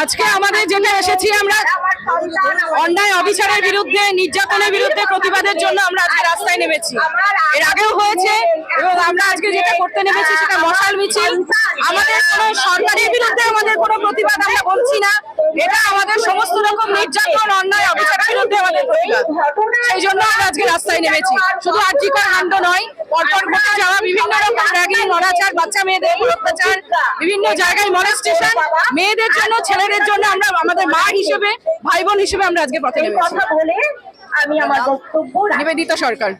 আজকে আমাদের জন্য এসেছি আমরা অন্যায় অবিচারের বিরুদ্ধে, নির্যাতনের বিরুদ্ধে প্রতিবাদের জন্য আমরা আজকে রাস্তায় নেমেছি। এর আগেও হয়েছে এবং আমরা আজকে যেটা করতে নেমেছি সেটা মশাল মিছিল। আমাদের কোনো সরকারের বিরুদ্ধে আমাদের কোনো প্রতিবাদ আমরা বলছি না। এটা আমাদের সমস্ত রকম নির্যাতন, অন্যায়, অবিচারের বিরুদ্ধে আমাদের প্রতিবাদ। সেই জন্য আমরা আজকে রাস্তায় নেমেছি। শুধু আর্যিকর কাণ্ড নয়, পরপর ঘটে যাওয়া বিভিন্ন রকম র্যাগিং অনাচার বাচ্চা মেয়েদের অত্যাচার, বিভিন্ন জায়গায় মনেস্টেশন মেয়েদের জন্য, ছেলেদের জন্য আমরা আমাদের মা হিসেবে ভাই বোন হিসেবে আমরা আজকে পথে কথা বলে আমি আমার বক্তব্য নিবেদিতা সরকার।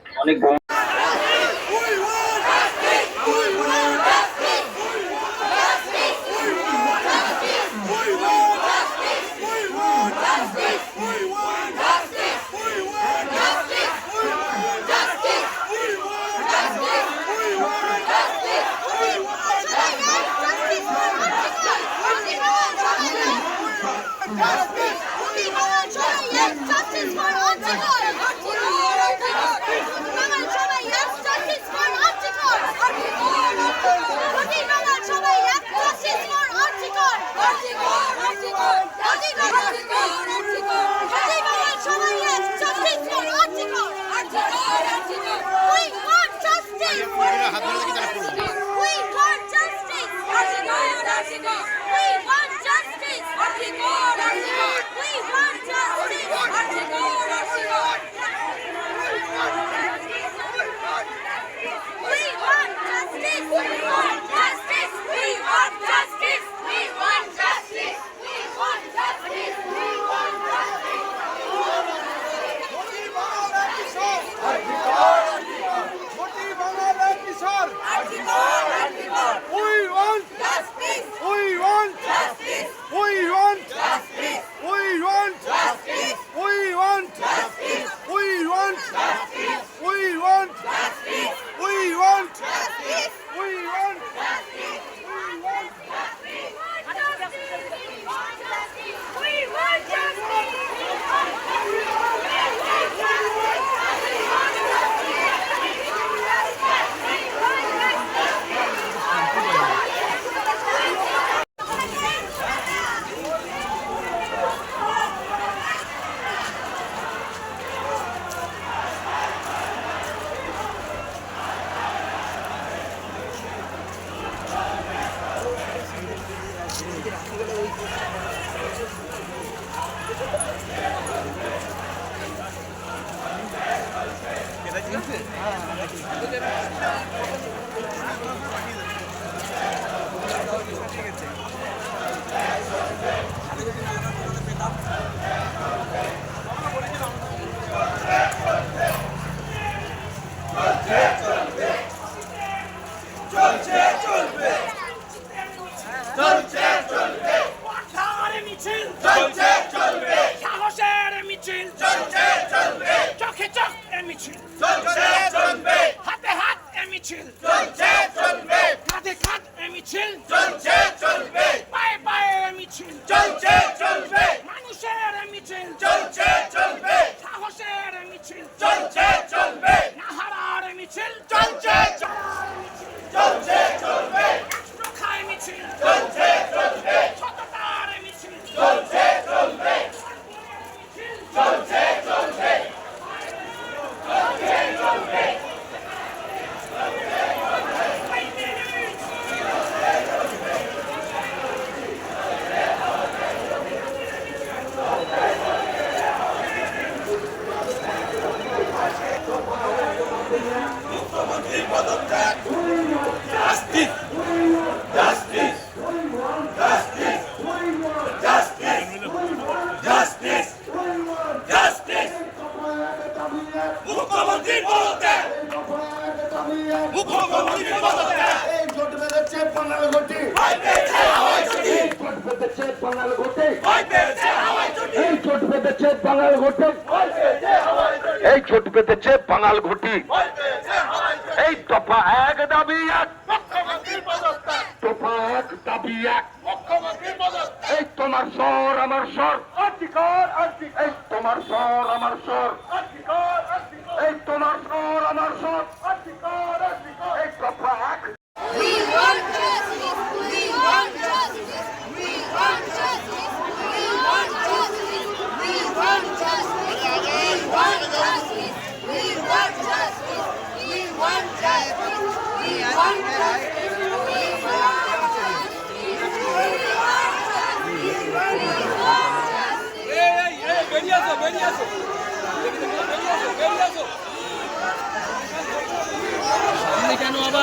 দর্শক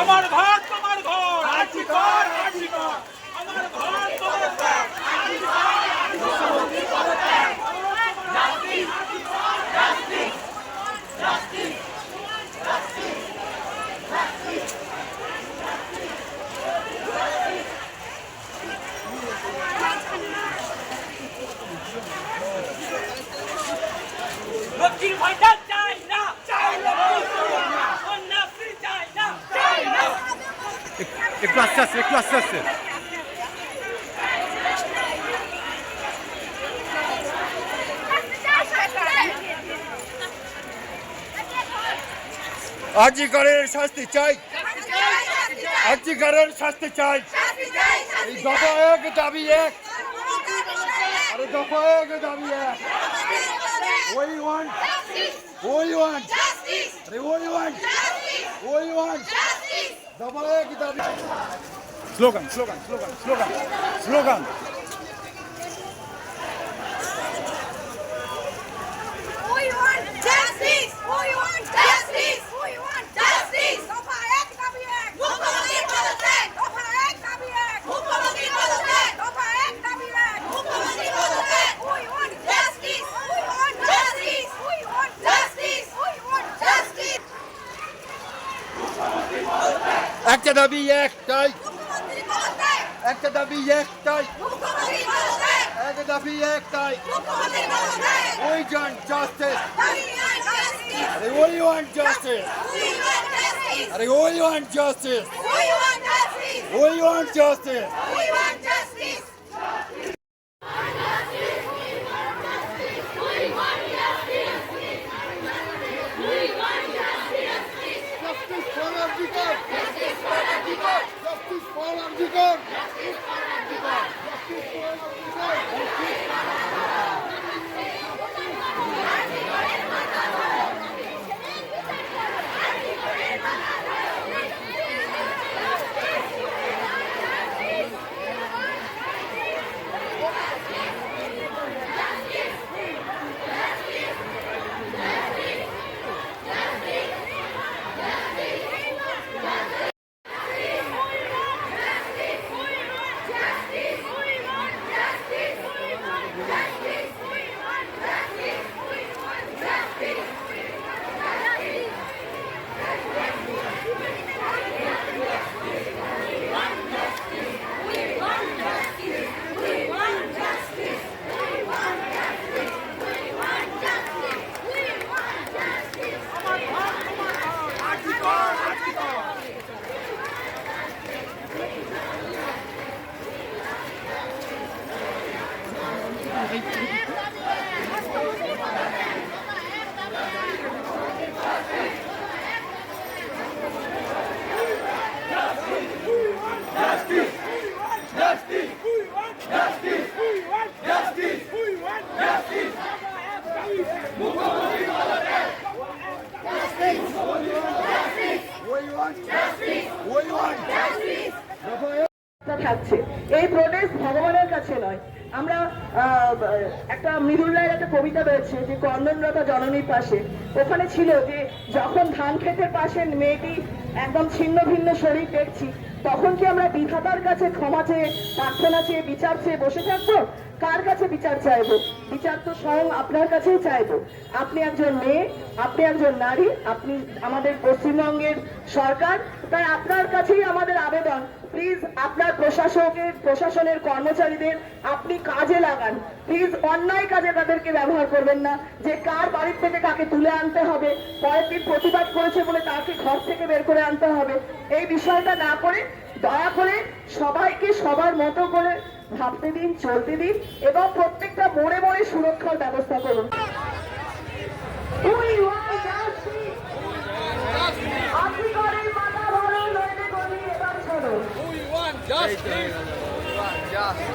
আমার ভাত তোমার ঘর আজি ঘর আজি ঘর আমার ভাত তোমার ঘর আজি ঘর আজি ঘর justice justice justice justice Look, you find out. একটু আস্তে আস্তে একটু আস্তে আস্তে আজিকারের শাস্তি চাই। আজিকারের শাস্তি চাই। এই দফা এক, দাবি এক। আরে দফা এক, দাবি এক। ওই ওয়ান ওই ওয়ান। আরে ওই ওয়ান ওই one. Slogan slogan slogan slogan slogan একটা দাবি একটাই একটা দাবি একটাই একটা দাবি একটাই ওই জন জাস্টিস আরে ওই ওয়ান জাস্টিস আরে we want justice we want justice কবিতা রয়েছে যে কর্ণনরতা জননীর পাশে। ওখানে ছিল যে, যখন ধান খেতে পাশে মেয়েটি একদম ছিন্ন ভিন্ন শরীর দেখছি, তখন কি আমরা বিধাতার কাছে ক্ষমা চেয়ে, প্রার্থনা চেয়ে, বিচার চেয়ে বসে থাকব? কার কাছে বিচার চাইব? বিচার তো স্বয়ং আপনার কাছেই চাইব। আপনি একজন মেয়ে, আপনি একজন নারী, আপনি আমাদের পশ্চিমবঙ্গের সরকার, তাই আপনার কাছেই আমাদের আবেদন। প্লিজ আপনার প্রশাসকের, প্রশাসনের কর্মচারীদের আপনি কাজে লাগান। প্লিজ অন্যায় কাজে তাদেরকে ব্যবহার করবেন না। যে কার বাড়ির থেকে কাকে তুলে আনতে হবে পরের দিন প্রতিবাদ করেছে বলে তাকে ঘর থেকে বের করে আনতে হবে। এই বিষয়টা না করে, দয়া করে সবাইকে সবার মতো করে ভাবতে দিন চলতে দিন এবং প্রত্যেকটা মোড়ে মোড়ে সুরক্ষার ব্যবস্থা করুন We want justice. We want justice.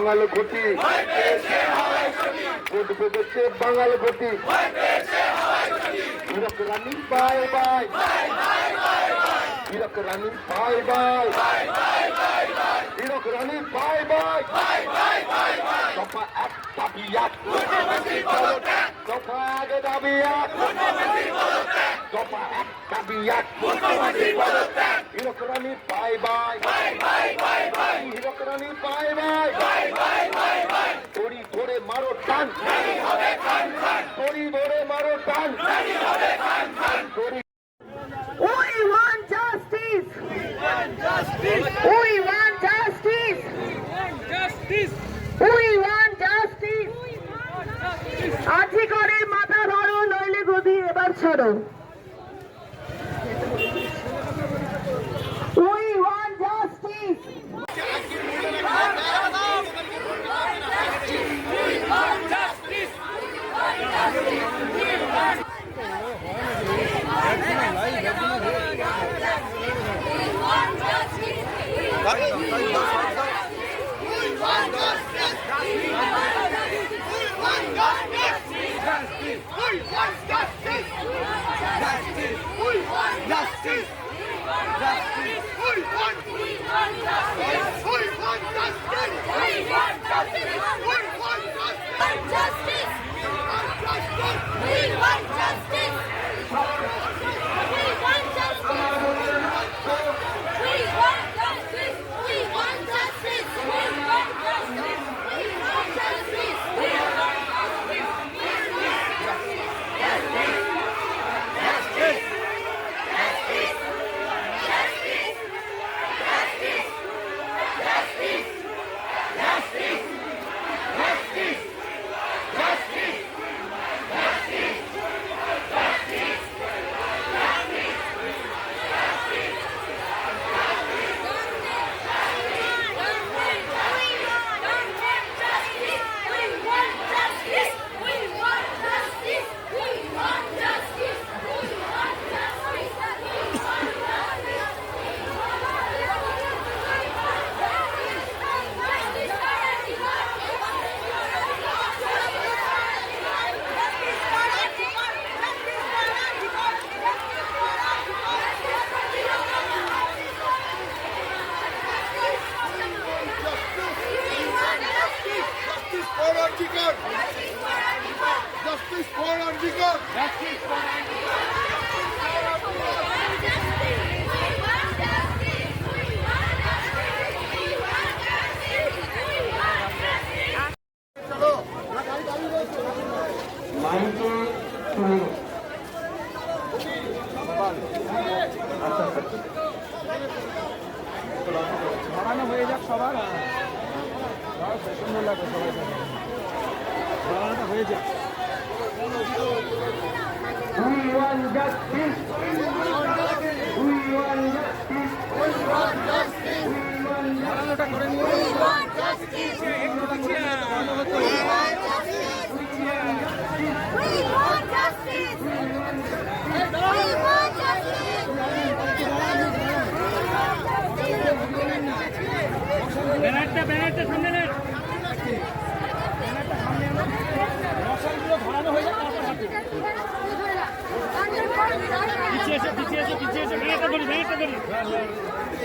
বাঙাল ঘটি ভোট বেঁধেছে বাঙাল ঘটি Hirak Rani, bye bye. Hirak Rani, bye bye. Hirak Rani, bye bye. সপা এক দাবি এক দফা এক দাবি এক দফা এক দাবি এক Hirak bye bye. Hirak bye bye. দড়ি ধরে মারো টান। দড়ি ধরে মারো টান। দড়ি We want justice. We want justice. We want justice. করে মাথা ধরো নইলে গদি এবার ছাড়ো।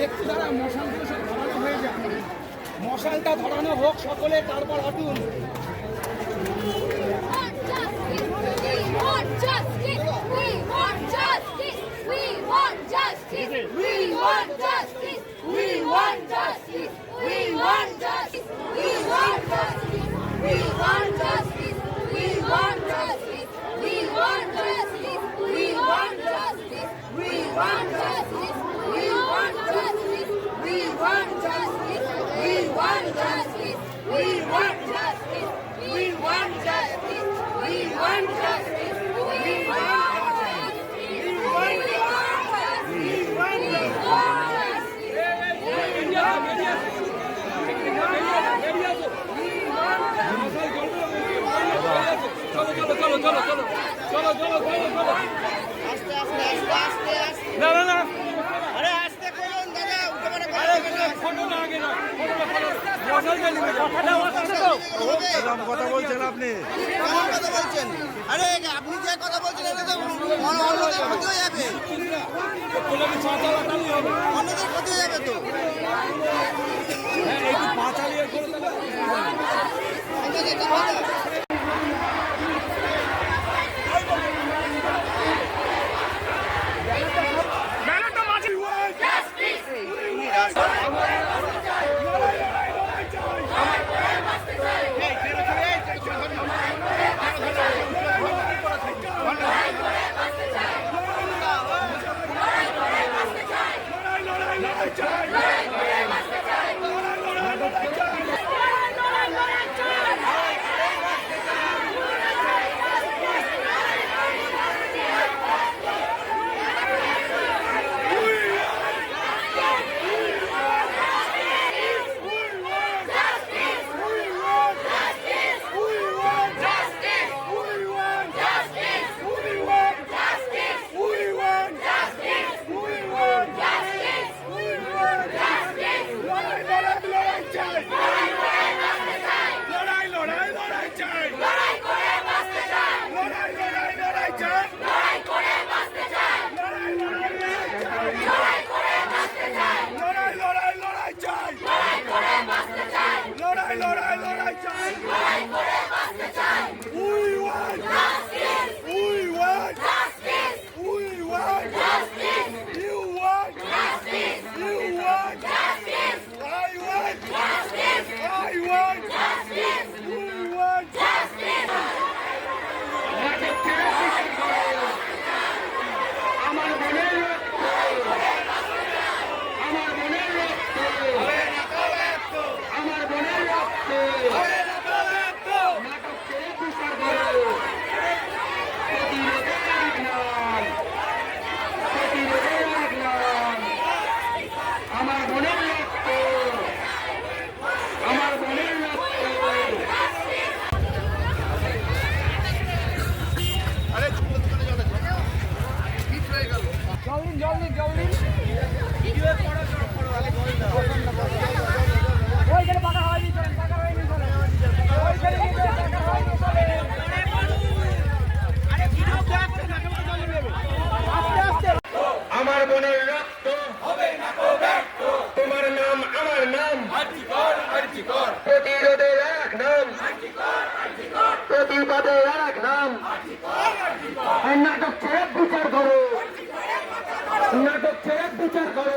একটু দ্বারা মশালগুলো সব ধরানো হয়ে যায় মশালটা ধরানো হোক সকলে তারপর হাঁটুন। ছেড়ে বিচার করো। নাটক ছেড়ে বিচার করো?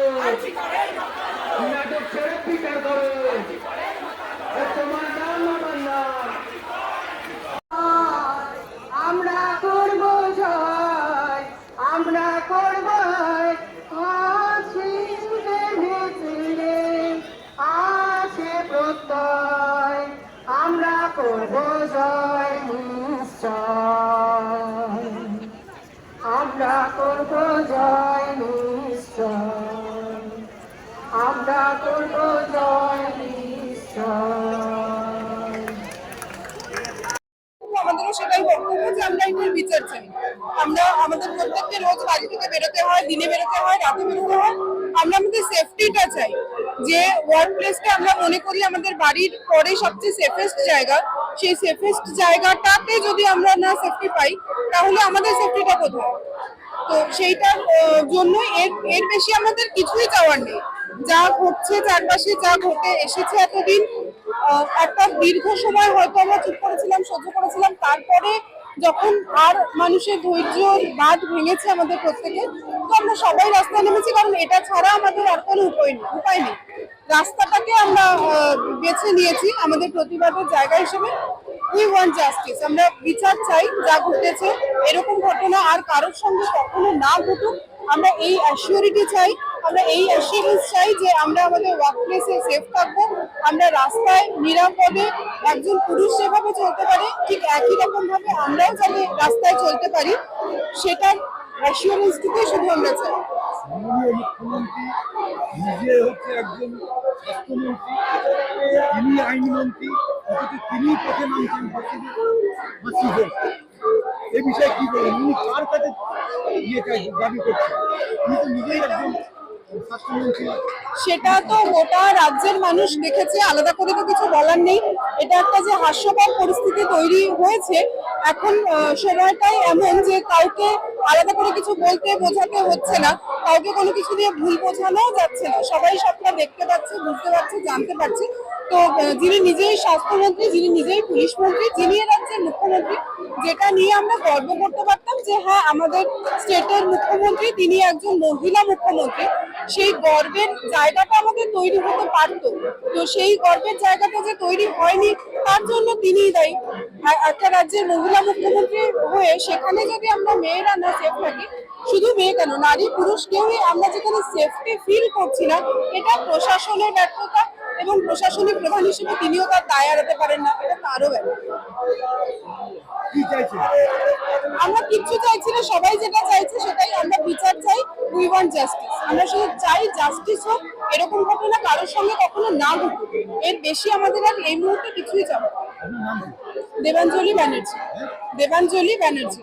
রোজ বাড়ি থেকে বেরোতে হয়, দিনে বেরোতে হয়, রাতে বেরোতে হয়। আমরা আমাদের সেফটিটা চাই। যে ওয়ার্ক প্লেসটা আমরা মনে করি আমাদের বাড়ির পরে সবচেয়ে সেফেস্ট জায়গা, সেই সেফেস্ট জায়গাটাতে যদি আমরা না সেফটি পাই, তাহলে আমাদের সেফটিটা কোথায়? তো সেইটার জন্য এর এর বেশি আমাদের কিছুই চাওয়ার নেই। যা ঘটছে চারপাশে, যা ঘটে, এসেছে এতদিন একটা দীর্ঘ সময় হয়তো আমরা চুপ করেছিলাম, সহ্য করেছিলাম, তারপরে যখন আর মানুষের ধৈর্য বাদ ভেঙেছে আমাদের প্রত্যেকে, তো আমরা সবাই রাস্তায় নেমেছি, কারণ এটা ছাড়া আমাদের আর কোনো উপায় নেই উপায় নেই। রাস্তাটাকে আমরা বেছে নিয়েছি আমাদের প্রতিবাদের জায়গা হিসেবে। উই ওয়ান্ট জাস্টিস আমরা বিচার চাই যা ঘটেছে, এরকম ঘটনা আর কারোর সঙ্গে কখনো না ঘটুক। আমরা এই অ্যাসিওরিটি চাই আমরা এই অ্যাসিওরেন্স চাই যে আমরা আমাদের ওয়ার্ক প্লেসে সেফ থাকব, আমরা রাস্তায়, নিরাপদে একজন পুরুষ যেভাবে চলতে পারে, ঠিক একই রকম ভাবে আমরাও যাতে রাস্তায় চলতে পারি, সেটার অ্যাসিওরেন্সটুকুই শুধু আমরা চাই। নিজে হচ্ছে একজন স্বাস্থ্যমন্ত্রী তিনি আইনমন্ত্রী অথচ তিনি পথে নামছেন এ বিষয়ে কি বলেন উনি কার কাছে ইয়ে দাবি করছেন? তো নিজেই একজন সেটা তো গোটা রাজ্যের মানুষ দেখেছে, আলাদা করে তো কিছু বলার নেই। এটা একটা যে হাস্যকর পরিস্থিতি তৈরি হয়েছে, এখন সময়টাই এমন যে কাউকে আলাদা করে কিছু বলতে বোঝাতে হচ্ছে না, কাউকে কোনো কিছু দিয়ে ভুল বোঝানো যাচ্ছে না। সবাই সবটা দেখতে পাচ্ছে, বুঝতে পারছে, জানতে পারছে। তো যিনি নিজেই স্বাস্থ্যমন্ত্রী, যিনি নিজেই পুলিশ মন্ত্রী, যিনি রাজ্যের মুখ্যমন্ত্রী যেটা নিয়ে আমরা গর্ব করতে পারতাম যে হ্যাঁ আমাদের স্টেটের মুখ্যমন্ত্রী তিনি একজন মহিলা মুখ্যমন্ত্রী। সেই গর্বের জায়গাটা আমাদের তৈরি হতে পারত। তো সেই গর্বের জায়গাটা যে তৈরি হয়নি, তার জন্য তিনিই দায়ী। একটা রাজ্যের মহিলা মুখ্যমন্ত্রী হয়ে সেখানে যদি আমরা মেয়েরা না সেফ থাকি, শুধু মেয়ে কেন, নারী পুরুষ কেউই আমরা যেখানে সেফটি ফিল করছি না, এটা প্রশাসনের ব্যর্থতা এবং প্রশাসনিক প্রধান হিসেবে তিনিও তার দায় এড়াতে পারেন না, এটা তারও ব্যাপার। কি চাইছেন আমরা কিচ্ছু চাইছি না সবাই যেটা চাইছে সেটাই আমরা বিচার চাই উই ওয়ান্ট জাস্টিস আমরা শুধু চাই জাস্টিস হোক এরকম ঘটনা কারোর সঙ্গে কখনো না ঘটুক। এর বেশি আমাদের আর এই মুহূর্তে কিছুই চাবো দেবাঞ্জলি ব্যানার্জি। দেবাঞ্জলি ব্যানার্জি।